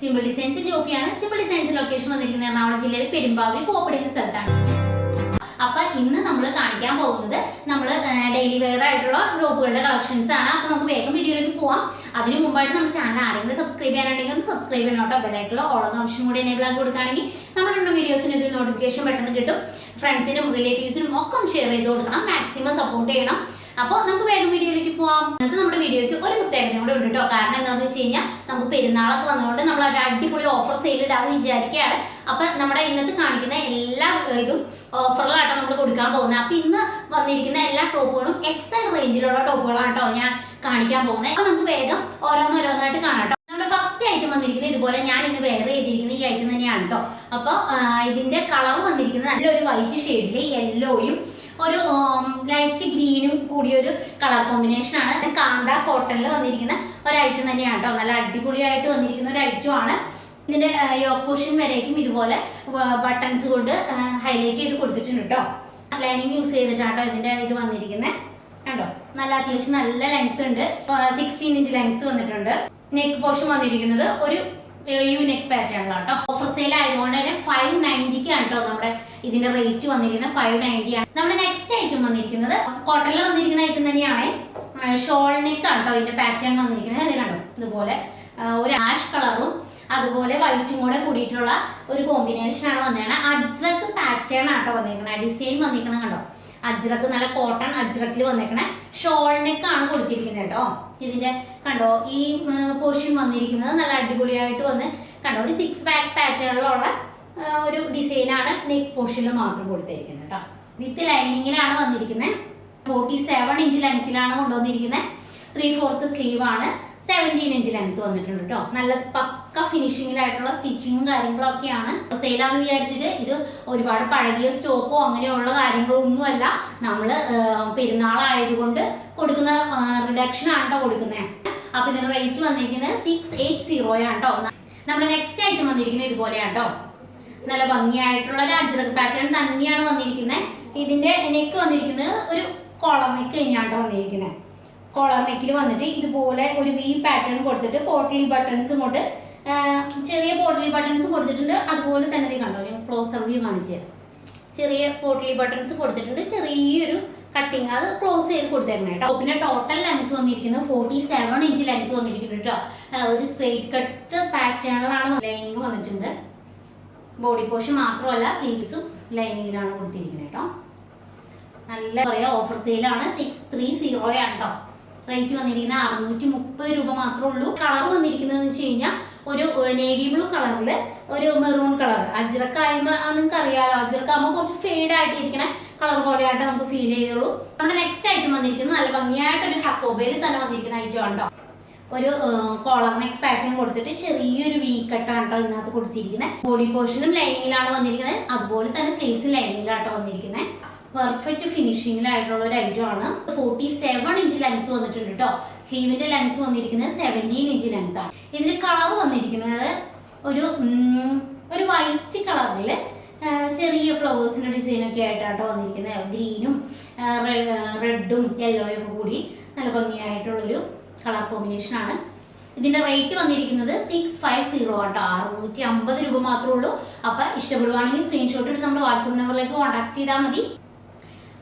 Simple designs ജോഫിയാണ്. Simple designs location വന്നിരിക്കുന്നത് എറണാകുളം ജില്ലയിൽ പെരുമ്പാവൂർ കോപ്പടിക്കുന്ന സ്ഥലത്താണ്. അപ്പൊ ഇന്ന് നമ്മൾ കാണിക്കാൻ പോകുന്നത് നമ്മൾ ഡെയിലി വെയർ ആയിട്ടുള്ള ടോപ്പുകളുടെ കളക്ഷൻസ് ആണ്. അപ്പൊ നമുക്ക് വേഗം വീഡിയോയിലേക്ക് പോവാം. അതിന് മുമ്പായിട്ട് നമ്മുടെ ചാനൽ ആരെങ്കിലും സബ്സ്ക്രൈബ് ചെയ്യാനുണ്ടെങ്കിൽ ഒന്ന് സബ്സ്ക്രൈബ് ചെയ്യണം കേട്ടോ. ബെല്ലൈക്കുള്ള ഓളം ഓപ്ഷൻ കൂടി എനേബിൾ ആക്കി കൊടുക്കുകയാണെങ്കിൽ നമ്മളുടെ വീഡിയോസിന് ഒരു നോട്ടിഫിക്കേഷൻ പെട്ടെന്ന് കിട്ടും. ഫ്രണ്ട്സിനും റിലേറ്റീവ്സിനും ഒക്കെ ഷെയർ ചെയ്ത് കൊടുക്കണം. മാക്സിമം സപ്പോർട്ട് ചെയ്യണം. അപ്പോൾ നമുക്ക് വേഗം വീഡിയോയിലേക്ക് പോവാം. ഇന്നത്തെ നമ്മുടെ വീഡിയോയ്ക്ക് ഒരു പ്രത്യേകത കൂടെ ഉണ്ട് കേട്ടോ. കാരണം എന്താണെന്ന് വെച്ച് കഴിഞ്ഞാൽ നമുക്ക് പെരുന്നാളൊക്കെ വന്നതുകൊണ്ട് നമ്മൾ ഒരു അടിപൊളി ഓഫർ സെയിൽ ഇടാൻ വിചാരിക്കുകയാണ്. അപ്പൊ നമ്മുടെ ഇന്നത്തെ കാണിക്കുന്ന എല്ലാ ഇതും ഓഫറിലാട്ടോ നമ്മൾ കൊടുക്കാൻ പോകുന്നത് അപ്പൊ ഇന്ന് വന്നിരിക്കുന്ന എല്ലാ ടോപ്പുകളും എക്സൽ റേഞ്ചിലുള്ള ടോപ്പുകളാണ് കേട്ടോ ഞാൻ കാണിക്കാൻ പോകുന്നത് അപ്പൊ നമുക്ക് വേഗം ഓരോന്നോരോന്നായിട്ട് കാണാം നമ്മുടെ ഫസ്റ്റ് ഐറ്റം വന്നിരിക്കുന്നത് ഇതുപോലെ ഞാൻ ഇന്ന് വേറെ ചെയ്തിരിക്കുന്ന ഈ ഐറ്റം തന്നെയാണ് കേട്ടോ. അപ്പോൾ ഇതിന്റെ കളർ വന്നിരിക്കുന്നത് നല്ലൊരു വൈറ്റ് ഷെയ്ഡിൽ യെല്ലോയും ഒരു ലൈറ്റ് ഗ്രീനും കൂടിയൊരു കളർ കോമ്പിനേഷൻ ആണ്. കാന്ത കോട്ടണിൽ വന്നിരിക്കുന്ന ഒരു ഐറ്റം തന്നെയാണ് കേട്ടോ നല്ല അടിപൊളിയായിട്ട് വന്നിരിക്കുന്ന ഒരു ഐറ്റം ആണ്. ഇതിന്റെ യോപ്പോഷൻ വരേക്കും ഇതുപോലെ ബട്ടൺസ് കൊണ്ട് ഹൈലൈറ്റ് ചെയ്ത് കൊടുത്തിട്ടുണ്ട് കേട്ടോ ലൈനിങ് യൂസ് ചെയ്തിട്ടാണ് കേട്ടോ ഇതിന്റെ ഇത് വന്നിരിക്കുന്നത് കണ്ടോ? നല്ല അത്യാവശ്യം നല്ല ലെങ്ത് ഉണ്ട്. സിക്സ്റ്റീൻ ഇഞ്ച് ലെങ്ത് വന്നിട്ടുണ്ട്. നെക്ക് പോർഷൻ വന്നിരിക്കുന്നത് ഒരു യു നെക്ക് പാറ്റേണിലാണ് കേട്ടോ ഓഫർ സെയിൽ ആയതുകൊണ്ട് തന്നെ ഫൈവ് നയന്റിക്കാണ് കേട്ടോ നമ്മുടെ ഇതിന്റെ റേറ്റ് വന്നിരിക്കുന്നത് ഫൈവ് നയന്റി ആണ്. നമ്മുടെ നെക്സ്റ്റ് ഐറ്റം വന്നിരിക്കുന്നത് കോട്ടണിൽ വന്നിരിക്കുന്ന ഐറ്റം തന്നെയാണ്. ഷോൾ നെക്ക് ആണ് കേട്ടോ ഇതിന്റെ പാറ്റേൺ വന്നിരിക്കുന്നത്. ഇത് കണ്ടോ? ഇതുപോലെ ഒരു ആഷ് കളറും അതുപോലെ വൈറ്റും കൂടെ കൂടിയിട്ടുള്ള ഒരു കോമ്പിനേഷൻ ആണ് വന്നിരിക്കുന്നത് അജ്രക്ക് പാറ്റേൺ ആട്ടോ വന്നിരിക്കുന്നത് ഡിസൈൻ വന്നിരിക്കണം കണ്ടോ? അജ്രക്ക് നല്ല കോട്ടൺ അജ്രക്കിൽ വന്നേക്കണേ. ഷോൾ നെക്ക് ആണ് കൊടുത്തിരിക്കുന്നത് കേട്ടോ. ഇതിന്റെ കണ്ടോ ഈ പോർഷൻ വന്നിരിക്കുന്നത് നല്ല അടിപൊളിയായിട്ട് വന്ന് കണ്ടോ ഒരു സിക്സ് ബാക്ക് പാറ്റേണിലുള്ള ഒരു ഡിസൈനാണ് നെക്ക് പോർഷനിൽ മാത്രം കൊടുത്തിരിക്കുന്നത് കേട്ടോ. വിത്ത് ലൈനിങ്ങിലാണ് വന്നിരിക്കുന്നത് ഫോർട്ടി സെവൻ ഇഞ്ച് ലെങ്ത്തിലാണ് കൊണ്ടുവന്നിരിക്കുന്നത് ത്രീ ഫോർത്ത് സ്ലീവ് ആണ്. സെവന്റീൻ ഇഞ്ച് ലെങ്ത് വന്നിട്ടുണ്ട് കേട്ടോ. നല്ല പക്ക ഫിനിഷിങ്ങിലായിട്ടുള്ള സ്റ്റിച്ചിങ്ങും കാര്യങ്ങളും ഒക്കെയാണ് സെയിലാന്ന് വിചാരിച്ചിട്ട് ഇത് ഒരുപാട് പഴകിയ സ്റ്റോപ്പോ അങ്ങനെയുള്ള കാര്യങ്ങളോ ഒന്നുമല്ല നമ്മൾ പെരുന്നാളായതുകൊണ്ട് കൊടുക്കുന്ന റിഡക്ഷൻ ആണ് കേട്ടോ കൊടുക്കുന്നത് അപ്പൊ ഇതിന് റേറ്റ് വന്നിരിക്കുന്നത് സിക്സ് എയ്റ്റ് സീറോ ആണ് കേട്ടോ നമ്മുടെ നെക്സ്റ്റ് ഐറ്റം വന്നിരിക്കുന്നത് ഇതുപോലെയാണ് കേട്ടോ നല്ല ഭംഗിയായിട്ടുള്ള ഒരു അജ്രക് പാറ്റേൺ തന്നെയാണ് വന്നിരിക്കുന്നത് ഇതിന്റെ നെക്ക് വന്നിരിക്കുന്നത് ഒരു കോളർ നെക്ക് തന്നെയാണ് വന്നിരിക്കുന്നത് കോളർ നെക്കിൽ വന്നിട്ട് ഇതുപോലെ ഒരു വി പാറ്റേൺ കൊടുത്തിട്ട് പോട്ടലി ബട്ടൺസും കൊണ്ട് ചെറിയ പോട്ടലി ബട്ടൺസ് കൊടുത്തിട്ടുണ്ട്. അതുപോലെ തന്നെ ഇത് കണ്ടോ? ഞാൻ ക്ലോസർ വ്യൂ കാണിച്ചു തരാം. ചെറിയ പോട്ടലി ബട്ടൺസ് കൊടുത്തിട്ടുണ്ട്. ചെറിയൊരു കട്ടിങ് അത് ക്ലോസ് ചെയ്ത് കൊടുത്തേക്കണം കേട്ടോ പിന്നെ ടോട്ടൽ ലെങ്ത് വന്നിരിക്കുന്നത് ഫോർട്ടി സെവൻ ഇഞ്ച് ലെങ്ത് വന്നിരിക്കുന്നു കേട്ടോ ഒരു സ്ട്രെയിറ്റ് കട്ട് പാറ്റേണിലാണ് ലൈനിങ് വന്നിട്ടുണ്ട്. ബോഡി പോർഷൻ മാത്രമല്ല സ്ലീവ്സും ലൈനിങ്ങിലാണ് കൊടുത്തിരിക്കുന്നത് കേട്ടോ നല്ല പറയാ ഓഫർ സെയിലാണ് സിക്സ് ത്രീ സീറോ ആണ് കേട്ടോ റേറ്റ് വന്നിരിക്കുന്നത് അറുന്നൂറ്റി മുപ്പത് രൂപ മാത്രമേ ഉള്ളൂ. കളർ വന്നിരിക്കുന്നതെന്ന് വെച്ച് കഴിഞ്ഞാൽ ഒരു നേവി ബ്ലൂ കളറിൽ ഒരു മെറൂൺ കളർ അജ്രക്കായ്മ നിങ്ങൾക്ക് അറിയാലോ അജ്രക്കാകുമ്പോൾ കുറച്ച് ഫെയ്ഡ് ആയിട്ട് ഇരിക്കണ കളർ പോലെയായിട്ട് നമുക്ക് ഫീൽ ചെയ്യുള്ളൂ. നമ്മുടെ നെക്സ്റ്റ് ഐറ്റം വന്നിരിക്കുന്നത് നല്ല ഭംഗിയായിട്ട് ഒരു ഹക്കോബയിൽ തന്നെ വന്നിരിക്കുന്ന ഐറ്റം ഉണ്ടോ ഒരു കോളർ നെക്ക് പാറ്റേൺ കൊടുത്തിട്ട് ചെറിയൊരു വി കട്ടാണ് കേട്ടോ ഇതിനകത്ത് കൊടുത്തിരിക്കുന്നത്. ബോഡി പോർഷനും ലൈനിങ്ങിലാണ് വന്നിരിക്കുന്നത്. അതുപോലെ തന്നെ സേവ്സും ലൈനിങ്ങിലാണ് കേട്ടോ വന്നിരിക്കുന്നത്. പെർഫെക്റ്റ് ഫിനിഷിങ്ങിലായിട്ടുള്ള ഒരു ഐറ്റം ആണ്. ഫോർട്ടി സെവൻ ഇഞ്ച് ലെങ്ത് വന്നിട്ടുണ്ട് കേട്ടോ സ്ലീവിന്റെ ലെങ്ത് വന്നിരിക്കുന്നത് സെവന്റീൻ ഇഞ്ച് ലെങ്ത് ആണ്. ഇതിന്റെ കളർ വന്നിരിക്കുന്നത് ഒരു ഒരു വൈറ്റ് കളറിൽ ചെറിയ ഫ്ലവേഴ്സിന്റെ ഡിസൈൻ ഒക്കെ ആയിട്ടാട്ടോ വന്നിരിക്കുന്നത്. ഗ്രീനും റെഡും യെല്ലോയും ഒക്കെ കൂടി നല്ല ഭംഗിയായിട്ടുള്ളൊരു കളർ കോമ്പിനേഷൻ ആണ്. ഇതിന്റെ റേറ്റ് വന്നിരിക്കുന്നത് സിക്സ് ഫൈവ് സീറോ ആട്ടോ. അറുന്നൂറ്റി അമ്പത് രൂപ മാത്രമേ ഉള്ളൂ. അപ്പൊ ഇഷ്ടപ്പെടുവാണെങ്കിൽ സ്ക്രീൻഷോട്ട് എടുത്ത് നമ്മുടെ വാട്സപ്പ് നമ്പറിലേക്ക് കോൺടാക്ട് ചെയ്താൽ മതി.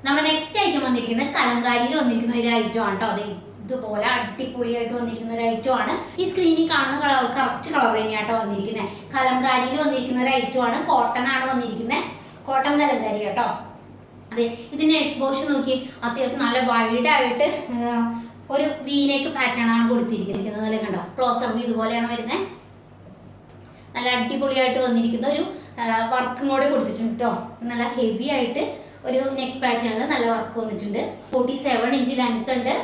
നമ്മുടെ നെക്സ്റ്റ് ഐറ്റം വന്നിരിക്കുന്നത് കലങ്കാരിയിൽ വന്നിരിക്കുന്ന ഒരു ഐറ്റം ആണ് കേട്ടോ ഇതുപോലെ അടിപൊളിയായിട്ട് വന്നിരിക്കുന്ന ഒരു ഐറ്റം ആണ്. ഈ സ്ക്രീനിൽ കാണുന്ന കളർ കറക്റ്റ് കളർ തന്നെയാട്ടോ വന്നിരിക്കുന്നത് കലങ്കാരിയിൽ വന്നിരിക്കുന്ന ഒരു ഐറ്റം ആണ്. കോട്ടൺ ആണ് വന്നിരിക്കുന്നത് കോട്ടൺ കലങ്കാരി കേട്ടോ അതെ ഇതിന്റെ നെക്ക് പോഷൻ നോക്കി. അത്യാവശ്യം നല്ല വൈഡ് ആയിട്ട് ഒരു വീനേക്ക് പാറ്റേൺ ആണ് കൊടുത്തിരിക്കുന്നത്. നല്ല കണ്ടോ? ക്ലോസർ വ്യൂ ഇതുപോലെയാണ് വരുന്നത് നല്ല അടിപൊളിയായിട്ട് വന്നിരിക്കുന്ന ഒരു വർക്കും കൂടെ കൊടുത്തിട്ടുണ്ട് കേട്ടോ നല്ല ഹെവി ആയിട്ട് ഒരു നെക്ക് പാറ്റേണിൽ നല്ല വർക്ക് വന്നിട്ടുണ്ട്. ഫോർട്ടി സെവൻ ഇഞ്ച് ലെങ്ത് ഉണ്ട്.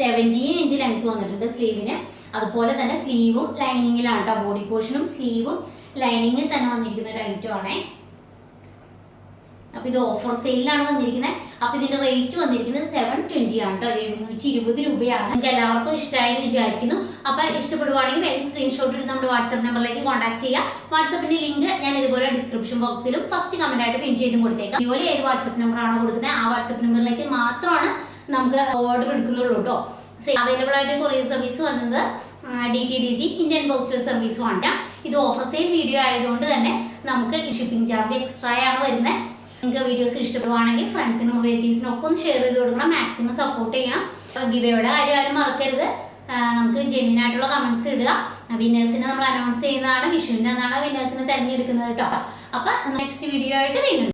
സെവന്റീൻ ഇഞ്ച് ലെങ്ത് വന്നിട്ടുണ്ട് സ്ലീവിന് അതുപോലെ തന്നെ സ്ലീവും ലൈനിങ്ങിലാണ് കേട്ടോ ബോഡി പോർഷനും സ്ലീവും ലൈനിങ്ങിൽ തന്നെ വന്നിരിക്കുന്ന ഒരു ഐറ്റം ആണേ. അപ്പൊ ഇത് ഓഫർ സെയിലാണ് വന്നിരിക്കുന്നത് അപ്പൊ ഇതിന്റെ റേറ്റ് വന്നിരിക്കുന്നത് സെവൻ ട്വന്റി ആണ് കേട്ടോ എഴുന്നൂറ്റി ഇരുപത് രൂപയാണ്. നിങ്ങൾക്ക് എല്ലാവർക്കും ഇഷ്ടമായി വിചാരിക്കുന്നു. അപ്പൊ ഇഷ്ടപ്പെടുവാണെങ്കിൽ വേഗം സ്ക്രീൻഷോട്ട് എടുത്ത് നമ്മുടെ വാട്സ്ആപ്പ് നമ്പറിലേക്ക് കോൺടാക്ട് ചെയ്യുക. വാട്സ്ആപ്പിന്റെ ലിങ്ക് ഞാൻ ഇതുപോലെ ഡിസ്ക്രിപ്ഷൻ ബോക്സിലും ഫസ്റ്റ് കമന്റ് ആയിട്ട് പിൻ ചെയ്ത് കൊടുത്തേക്കാം. ഇതുപോലെ ഏത് വാട്സ്ആപ്പ് നമ്പറാണോ കൊടുക്കുന്നത് ആ വാട്സ്ആപ്പ് നമ്പറിലേക്ക് മാത്രമാണ് നമുക്ക് ഓർഡർ എടുക്കുന്നുള്ളൂ കേട്ടോ അവൈലബിൾ ആയിട്ട് കൊറിയർ സർവീസ് വന്നത് D T D C Indian postal സർവീസും ആണ് ഇത് ഓഫർ സെയിൽ വീഡിയോ ആയതുകൊണ്ട് തന്നെ നമുക്ക് ഷിപ്പിംഗ് ചാർജ് എക്സ്ട്രാ ആണ് വരുന്നത് നിങ്ങൾക്ക് വീഡിയോസ് ഇഷ്ടപ്പെടുവാണെങ്കിൽ ഫ്രണ്ട്സിനും റിലേറ്റീവ്സിനും ഒക്കെ ഒന്ന് ഷെയർ ചെയ്ത് കൊടുക്കണം. മാക്സിമം സപ്പോർട്ട് ചെയ്യണം. ഗിവയുടെ കാര്യം ആരും മറക്കരുത്. നമുക്ക് ജെന്യൂൻ ആയിട്ടുള്ള കമൻസ് ഇടുക. വിന്നേഴ്സിനെ നമ്മൾ അനൗൺസ് ചെയ്യുന്നതാണ് വിഷുവിന്റെ അന്നാണ് വിന്നേഴ്സിനെ തിരഞ്ഞെടുക്കുന്നത് കേട്ടോ അപ്പം നെക്സ്റ്റ് വീഡിയോ ആയിട്ട് വീണ്ടും